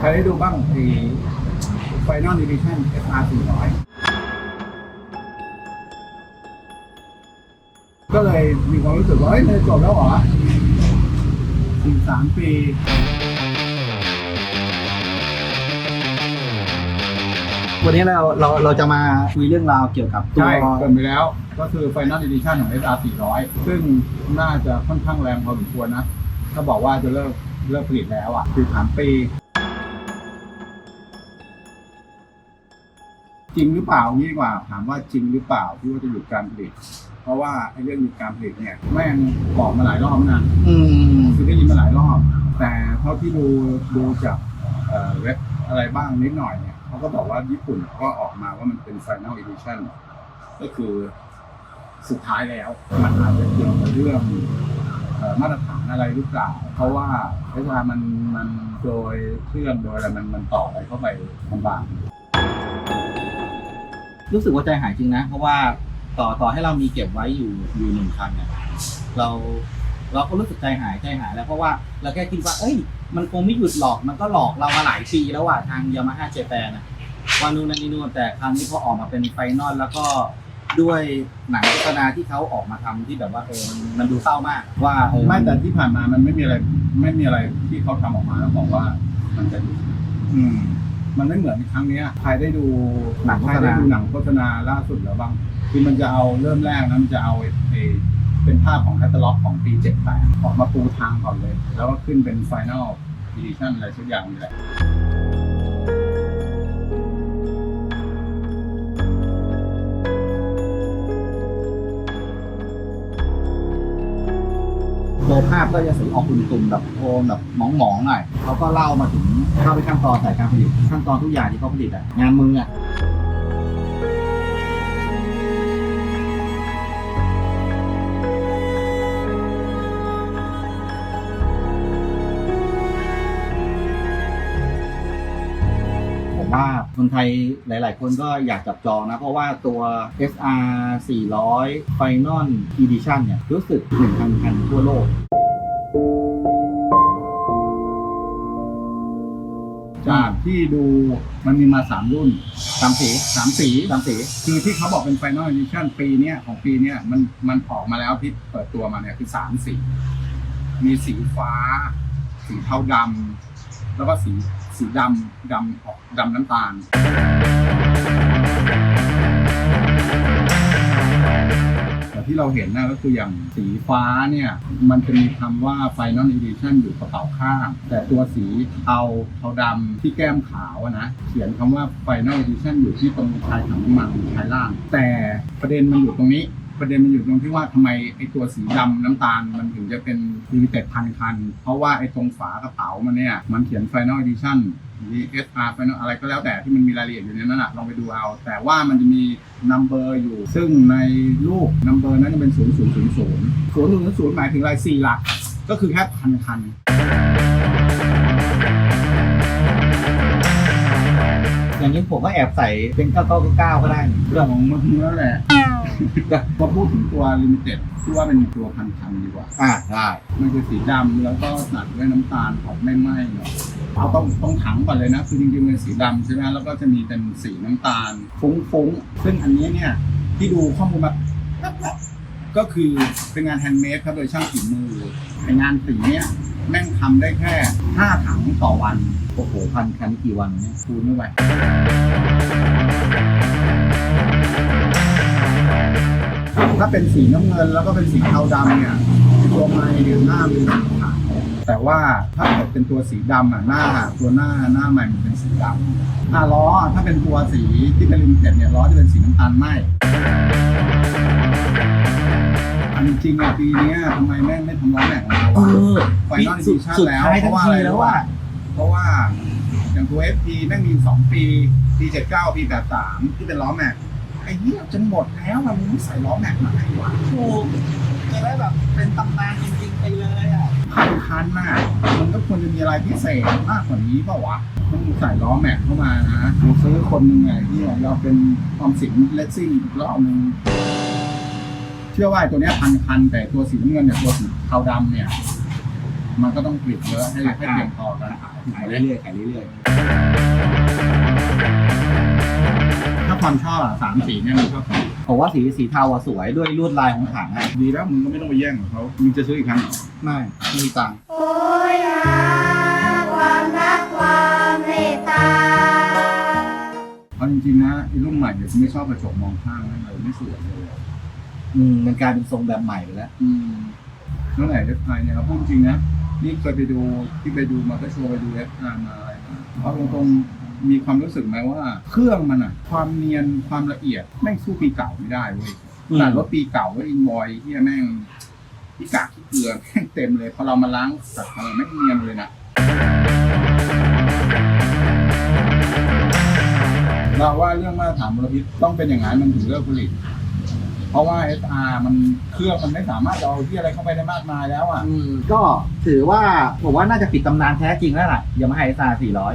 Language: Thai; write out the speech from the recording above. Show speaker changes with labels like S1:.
S1: ใครได้ดูบ้างไอ้ไฟนอลดิวิชั่น SR 400 ก็เลยมีความรู้สึกว่า เฮ้ยมันจะจบแล้วเหรออีกสามปี
S2: วันนี้เราเราเราจะมาคุยเรื่องราวเกี่ยวกับตัว
S1: ใช่เกินไปแล้ว ก็คือ Final Edition ของ SR 400 ซึ่งน่าจะค่อนข้างแรงพอสมควรนะ ถ้าบอกว่าจะเลิกเลิกผลิตแล้วอะคือสามปี จริงหรือเปล่างี้ดีกว่า ถามว่าจริงหรือเปล่าที่ว่าจะหยุดการผลิต เพราะว่าไอ้เรื่องหยุดการผลิตเนี่ยแม่งบอกมาหลายรอบแล้วนะ
S2: อืม
S1: คือได้ยินมาหลายรอบ แต่เท่าที่ดูดูจากเอ่อเว็บอะไรบ้างนิดหน่อยเนี่ยเขาก็บอกว่าญี่ปุ่นก็ออกมาว่ามันเป็น Final Edition ก็คือสุดท้ายแล้ว มันอาจจะเกี่ยวกับเรื่องเอ่อมาตรฐานอะไรหรือเปล่า เพราะว่าเวลามันมันโดยเครื่องโดยอะไรมันมันต่อไปเข้าไปลำบาก
S2: รู้สึกว่าใจหายจริงนะ เพราะว่าต่อต่อให้เรามีเก็บไว้อยู่อยู่หนึ่งคันเนี่ยเราเราก็รู้สึกใจหายใจหายแล้วเพราะว่าเราแค่คิดว่า เอ้ย มันคงไม่หยุดหลอกมันก็หลอกเรามาหลายปีแล้วว่ะทางยามาฮ่าเจแปนนะว่านู่นนั่นนี่นู่นแต่คราวนี้พอออกมาเป็นไฟนอลแล้วก็ด้วยหนังโฆษณาที่เขาออกมาทำที่แบบว่าเออมันมันดูเศร้ามาก ว่าเออ
S1: ไม่แต่ที่ผ่านมามันไม่มีอะไร ไม่มีอะไรที่เขาทำออกมาแล้วบอกว่ามันจะดี
S2: อืม
S1: มันไม่เหมือนครั้งเนี้ยใครได้ดู
S2: หนังโฆ
S1: ใคร
S2: ษณา
S1: ได้ดูหนังโฆษณาล่าสุดหรือบ้างคือมันจะเอาเริ่มแรกนะมันจะเอาไอ้ไอ้เป็นภาพของแคตตาล็อกของปี 78 ออกมาปูทางก่อนเลย แล้วก็ขึ้นเป็นไฟแนลดิชั่นอะไรสักอย่างนี่แหละ
S2: ตัวภาพก็จะสีออกตุ่มๆแบบโทนแบบหมองๆหน่อยเขาก็เล่ามาถึงเข้าไปขั้นตอนสายการผลิตขั้นตอนทุกอย่างที่เขาผลิตอะงานมืออะ คนไทยหลาย ๆ คนก็อยากจับจองนะ เพราะว่าตัว SR 400 Final Edition เนี่ย รู้สึก1,000คันทั่วโลก
S1: จากที่ดูมันมีมา 3 รุ่น
S2: ตามสี
S1: 3สี
S2: ตามสี
S1: คือที่เขาบอกเป็น Final Edition ปีเนี้ยของปีเนี้ยมันมันออกมาแล้วที่เปิดตัวมาเนี่ยคือ 3 สี มีสีฟ้า สีเทาดำ แล้วก็สีสีดำดำออกดำน้ำตาล แต่ที่เราเห็นนะก็คืออย่างสีฟ้าเนี่ย มันจะมีคำว่า Final Edition อยู่กระเป๋าข้าง แต่ตัวสีเทาเทาดำที่แก้มขาวอะนะ เขียนคำว่า Final Edition อยู่ที่ตรงชายถังน้ำมันชายล่าง แต่ประเด็นมันอยู่ตรงนี้ ประเด็นมันอยู่ตรงที่ว่าทำไมไอตัวสีดำน้ำตาลมันถึงจะเป็นลิมิเต็ดพันคัน เพราะว่าไอตรงฝากระเป๋ามันเนี่ย มันเขียน Final Edition มี SR Final อะไรก็แล้วแต่ที่มันมีรายละเอียดอยู่ในนั้นอะลองไปดูเอา แต่ว่ามันจะมี number อยู่ ซึ่งในรูป number นั้นจะเป็น 0 0 0 0 0 0 0 0หมายถึงรายสี่หลัก ก็คือแค่พันคัน
S2: อย่างนี้ผมก็แอบใส่เป็น9999ก็ได้นี่
S1: เรื่องของมึงแล้วแหละมาพูดถึงตัว limited ที่ว่าเป็นตัวพันคันดีกว่า
S2: อ่าได้
S1: มันคือสีดำแล้วก็ตัดด้วยน้ำตาลออกไม่ไหม้เนาะเอาต้องต้องถังก่อนเลยนะ คือจริงๆเป็นสีดำใช่ไหมแล้วก็จะมีเป็นสีน้ำตาล ฟุ้งๆ ซึ่งอันนี้เนี่ยที่ดูข้อมูลมาก็คือเป็นงานแฮนด์เมดครับโดยช่างฝีมือในงานสีเนี่ยแม่งทำได้แค่ 5 ถังต่อวัน
S2: โอ้โหพันคันกี่วันเนี่ย
S1: คูณไม่ไหวถ้าเป็นสีน้ำเงินแล้วก็เป็นสีเทาดำเนี่ยตัวไม้เนี่ยหน้าเป็นสีขาวแต่ว่าถ้าเกิดเป็นตัวสีดำอะหน้าตัวหน้าหน้าไม้มันเป็นสีดำอะล้อถ้าเป็นตัวสีที่เป็นลิมิเต็ดเนี่ยล้อจะเป็นสีน้ำตาลไหมอันจริงๆอะปีเนี้ยทำไมแม่งไม่ทำล้อแม็กของเรา
S2: เอ
S1: อะ
S2: อ
S1: ไฟนอลดิ
S2: สุด
S1: ชั่น
S2: สุด
S1: แล้ว
S2: ท้าย
S1: เพ
S2: ทัน
S1: ราะว่า
S2: ที
S1: อะไร
S2: แล้ว
S1: รู้
S2: ว่า
S1: ป่ะ เพราะว่าอย่างตัว FP แม่งมีสองปีปีเจ็ดเก้าปีแปดสามที่เป็นล้อแม็กไอ้เหี้ยจนหมดแล้วมันไม่ใส่ล้อแม็กมาให้วะ
S2: ถูกจะได้แบบเป็นตำนานจริงๆไปเลยอะ
S1: พันคันน่ะมันก็ควรจะมีอะไรพิเศษมากกว่านี้เปล่าวะมันใส่ล้อแม็กเข้ามานะกูซื้อคนหนึ่งไงที่เราเป็นความสิงเลสซิ่งอีกรอบนึงเชื่อว่าไอ้ตัวเนี้ยพันคัน แต่ตัวสีน้ำเงินเนี่ยตัวสีเทาดำเนี่ย มันก็ต้องกริดเยอะให้ให้เพียงพอกัน
S2: ขายเรื่อยๆขายเรื่อยๆถ้า
S1: ความชอบอะสามสีเนี่ยมันชอบใคร
S2: ผมว่าสีสีเทาสวยด้วยลวดลายของถังอะ
S1: ดีแล้วมึงก็ไม่ต้องไปแย่งของเขามึงจะซื้ออีกครั้งหรอ
S2: ไม่ไม่มีตังค์
S3: โอ้ยาความรักความเมตตา
S1: เอาจริงๆนะไอ้รุ่นใหม่เนี่ยกูไม่ชอบกระจกมองข้างนะเลยไม่สวยเลยอื
S2: มมันกลายเป็นทรงแบบใหม่ไปแล้ว
S1: อืมแล้วไหนจะไทยเนี่ยเราพูดจริงนะ นี่เคยไปดูที่ไปดูมาก็โชว์ไปดูเอฟไอมาอะไรมาเอาตรงๆมีความรู้สึกไหมว่า เครื่องมันอะความเนียนความละเอียดแม่งสู้ปีเก่าไม่ได้เว้ย
S2: อืม
S1: แต่รถปีเก่าก็อินวอยที่แม่งพี่กากที่เกลือแม่งเต็มเลยพอเรามาล้างสัตว์อะไรแม่งเนียนเลยนะเราว่าเรื่องมาตรฐานมลพิษต้องเป็นอย่างนั้นมันถึงเลิกผลิต เพราะว่า SR มันเครื่องมันไม่สามารถจะเอาที่อะไรเข้าไปได้มากมายแล้วอะ
S2: อืมก็ถือว่าผมว่าน่าจะปิดตำนานแท้จริงแล้วล่ะยามาฮ่าเอสอาร์สี่ร้อย